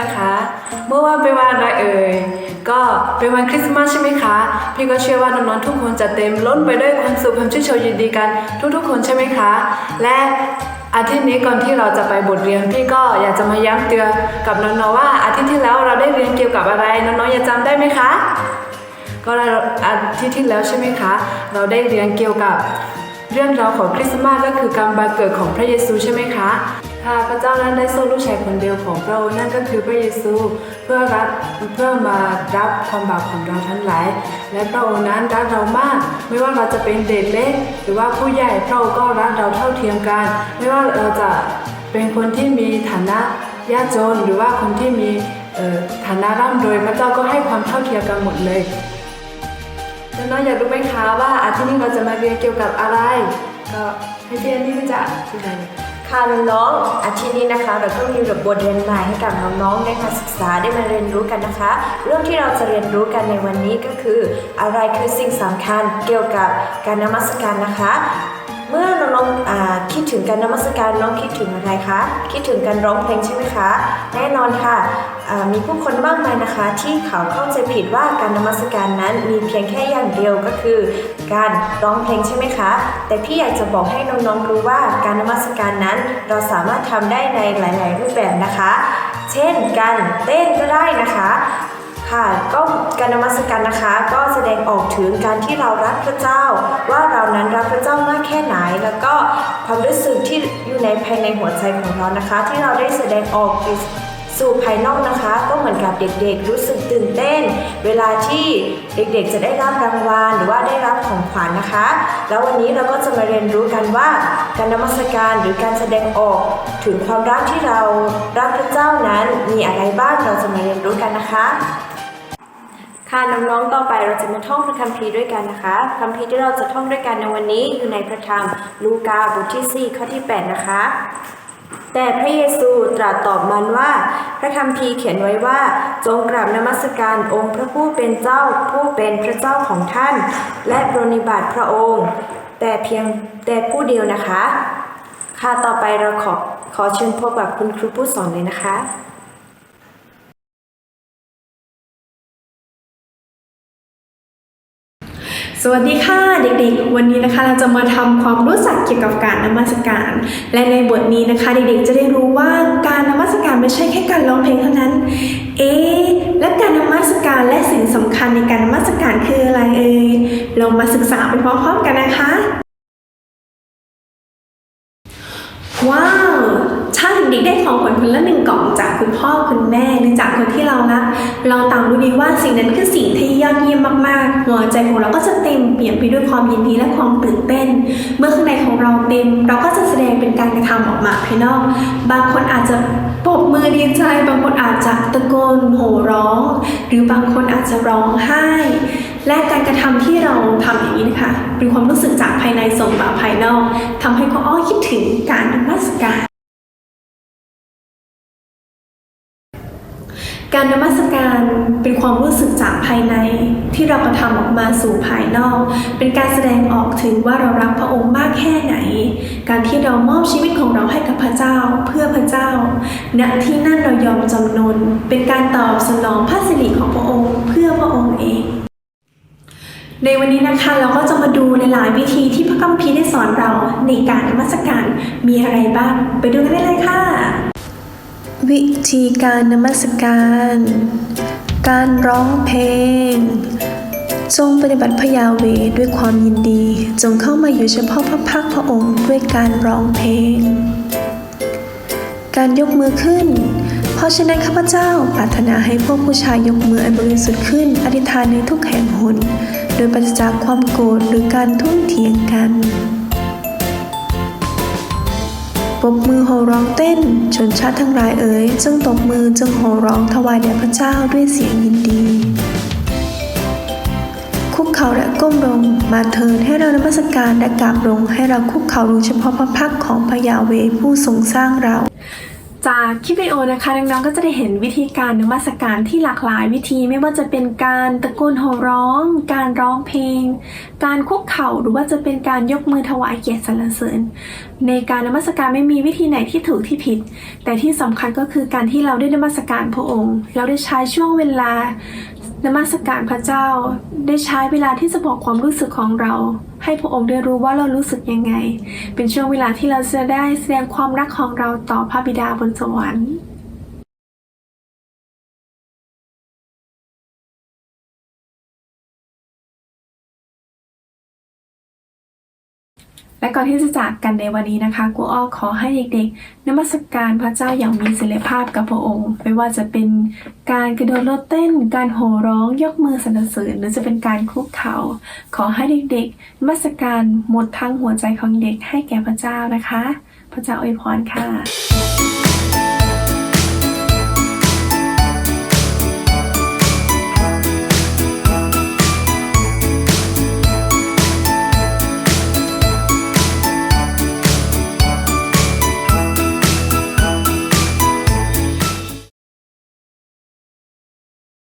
นะคะ เมื่อวานเป็นวันอะไรเอ่ย ก็เป็นวันคริสต์มาสใช่ไหมคะ พี่ก็เชื่อว่าน้องๆทุกคนจะเต็มล้นไปด้วยความสุขความชื่นชมยินดีกันทุกๆ คนใช่ไหมคะ และอาทิตย์นี้ก่อนที่เราจะไปบทเรียนพี่ก็อยากจะมาย้ำเตือนกับน้องๆว่าอาทิตย์ที่แล้วเราได้เรียนเกี่ยวกับอะไรน้องๆยังจำได้ไหมคะ ก็อาทิตย์ที่แล้วใช่ไหมคะ เราได้เรียนเกี่ยวกับเรื่องราวของคริสต์มาสก็คือการบังเกิดของพระเยซูใช่ไหมคะ ค่ะพระเจ้านั้นได้ส่งลูกชายคนเดียวของพระองค์นั่นก็คือพระเยซูเพื่อรับเพื่อมารับความบาปของเราทั้งหลาย และพระองค์นั้นรักเรามาก ไม่ว่าเราจะเป็นเด็กเล็ก หรือว่าผู้ใหญ่พระองค์ก็รักเราเท่าเทียมกัน ไม่ว่าเราจะเป็นคนที่มีฐานะยากจนหรือว่าคนที่มีฐานะร่ำรวยพระเจ้าก็ให้ความเท่าเทียมกันหมดเลยน้องๆอยากรู้ไหมคะว่าอาทิตย์นี้เราจะมาเรียนเกี่ยวกับอะไร ก็ให้พี่แอนนี่จะอธิบายเลย ค่ะน้องๆอาทิตย์นี้นะคะ เราก็มีบทเรียนใหม่ให้กับน้องๆได้มาศึกษาได้มาเรียนรู้กันนะคะ เรื่องที่เราจะเรียนรู้กันในวันนี้ก็คือ อะไรคือสิ่งสำคัญเกี่ยวกับการนมัสการนะคะ เมื่อน้องๆคิดถึงการนมัสการน้องคิดถึงอะไรคะคิดถึงการร้องเพลงใช่ไหมคะ แน่นอนค่ะ มีผู้คนมากมายนะคะที่เขาเข้าใจผิดว่าการนมัสการนั้นมีเพียงแค่อย่างเดียวก็คือ การร้องเพลงใช่ไหมคะ แต่พี่อยากจะบอกให้น้องๆรู้ว่าการนมัสการนั้นเราสามารถทำได้ในหลาย ๆ รูปแบบนะคะ เช่นการเต้นก็ได้นะคะค่ะก็การนมัสการนะคะก็แสดงออกถึงการที่เรารักพระเจ้า ว่าเรานั้นรักพระเจ้ามากแค่ไหน แล้วก็ความรู้สึกที่อยู่ในภายในหัวใจของเรานะคะ ที่เราได้แสดงออก สู่ภายนอกนะคะก็เหมือนกับเด็กๆ รู้สึกตื่นเต้น เวลาที่เด็กๆ จะได้รับรางวัลหรือว่าได้รับของขวัญนะคะ แล้ววันนี้เราก็จะมาเรียนรู้กันว่าการนมัสการหรือการแสดงออกถึงความรักที่เรารักพระเจ้านั้นมีอะไรบ้างเราจะมาเรียนรู้กันนะคะค่ะน้องๆ ต่อไปเราจะมาท่องพระคัมภีร์ด้วยกันนะคะคัมภีร์ที่เราจะท่องด้วยกันในวันนี้อยู่ในพระธรรมลูกาบทที่ 4 ข้อที่ 8 นะคะ แต่พระเยซูตรัสตอบมันว่า พระคัมภีร์เขียนไว้ว่า จงกราบนมัสการองค์พระผู้เป็นเจ้าผู้เป็นพระเจ้าของท่าน และปรนิบัติพระองค์ แต่เพียงแต่ผู้เดียวนะคะ ค่ะต่อไปเราขอขอเชิญพบกับคุณครูผู้สอนเลยนะคะ สวัสดีค่ะเด็กๆ วันนี้นะคะเราจะมาทำความรู้จักเกี่ยวกับการนมัสการ และในบทนี้นะคะเด็กๆจะได้รู้ว่าการนมัสการไม่ใช่แค่การร้องเพลงเท่านั้น เอ๊และการนมัสการและสิ่งสำคัญในการนมัสการคืออะไรเอ่ยเรามาศึกษาไปพร้อมๆกันนะคะ ว้าว เด็กได้ของขวัญคนละหนึ่งกล่องจากคุณพ่อคุณแม่หรือจากคนที่เรารักเราต่างรู้ดีว่าสิ่งนั้นคือสิ่งที่ยอดเยี่ยมมากๆหัวใจของเราก็จะเต็มเปี่ยมไปด้วยความยินดีและความตื่นเต้น เมื่อข้างในของเราเต็ม เราก็จะแสดงเป็นการกระทำออกมาภายนอก บางคนอาจจะปรบมือดีใจ บางคนอาจจะตะโกนโห่ร้อง หรือบางคนอาจจะร้องไห้ และการกระทำที่เราทำอย่างนี้นะคะเป็นความรู้สึกจากภายในส่งมาภายนอกทำให้เขาอ้อคิดถึงการน การนมัสการเป็นความรู้สึกจากภายในที่เรากระทำออกมาสู่ภายนอก เป็นการแสดงออกถึงว่าเรารักพระองค์มากแค่ไหน การที่เรามอบชีวิตของเราให้กับพระเจ้าเพื่อพระเจ้าณที่นั่นเรายอมจำนน เป็นการตอบสนองพระสิริของพระองค์เพื่อพระองค์เองในวันนี้นะคะเราก็จะมาดูในหลายวิธีที่พระคัมภีร์ได้สอนเราในการนมัสการมีอะไรบ้าง ไปดูกันได้เลยค่ะ วิธีการนมัสการ การร้องเพลง จงปฏิบัติพยาเวด้วยความยินดี จงเข้ามาอยู่เฉพาะพระพักพระองค์ด้วยการร้องเพลง การยกมือขึ้น เพราะฉะนั้นข้าพเจ้าปรารถนาให้พวกผู้ชายยกมืออันบริสุทธิ์ขึ้น อธิษฐานในทุกแห่งหน โดยปราศจากความโกรธหรือการทุ่มเถียงกัน ปรบมือโห่ร้องเต้น ชนชาติทั้งหลายเอ๋ยจึงตบมือจึงโห่ร้องถวายแด่พระเจ้าด้วยเสียงยินดี คุกเข่าและก้มลงมาเถิดให้เรานมัสการและกราบลงให้เราคุกเข่าลงเฉพาะพระพักของพระยาเวผู้ทรงสร้างเรา จากคลิปวิดีโอนะคะน้องๆก็จะได้เห็นวิธีการนมัสการที่หลากหลายวิธีไม่ว่าจะเป็นการตะโกนโห่ร้อง การร้องเพลง การคุกเข่าหรือว่าจะเป็นการยกมือถวายเกียรติสรรเสริญ ในการนมัสการไม่มีวิธีไหนที่ถูกที่ผิด แต่ที่สำคัญก็คือการที่เราได้นมัสการพระองค์ เราได้ใช้ช่วงเวลานมัสการพระเจ้า ได้ใช้เวลาที่จะบอกความรู้สึกของเรา ให้พระองค์ได้รู้ว่าเรารู้สึกยังไง เป็นช่วงเวลาที่เราจะได้แสดงความรักของเราต่อพระบิดาบนสวรรค์ และก่อนที่จะจากกันในวันนี้นะคะกูอ้อขอให้เด็กๆนมัสการพระเจ้าอย่างมีศิลภาพกับพระองค์ ไม่ว่าจะเป็นการกระโดดโลดเต้น การโห่ร้องยกมือสรรเสริญหรือจะเป็นการคุกเข่าขอให้เด็กๆนมัสการหมดทั้งหัวใจของเด็กให้แก่พระเจ้านะคะ พระเจ้าอวยพรค่ะ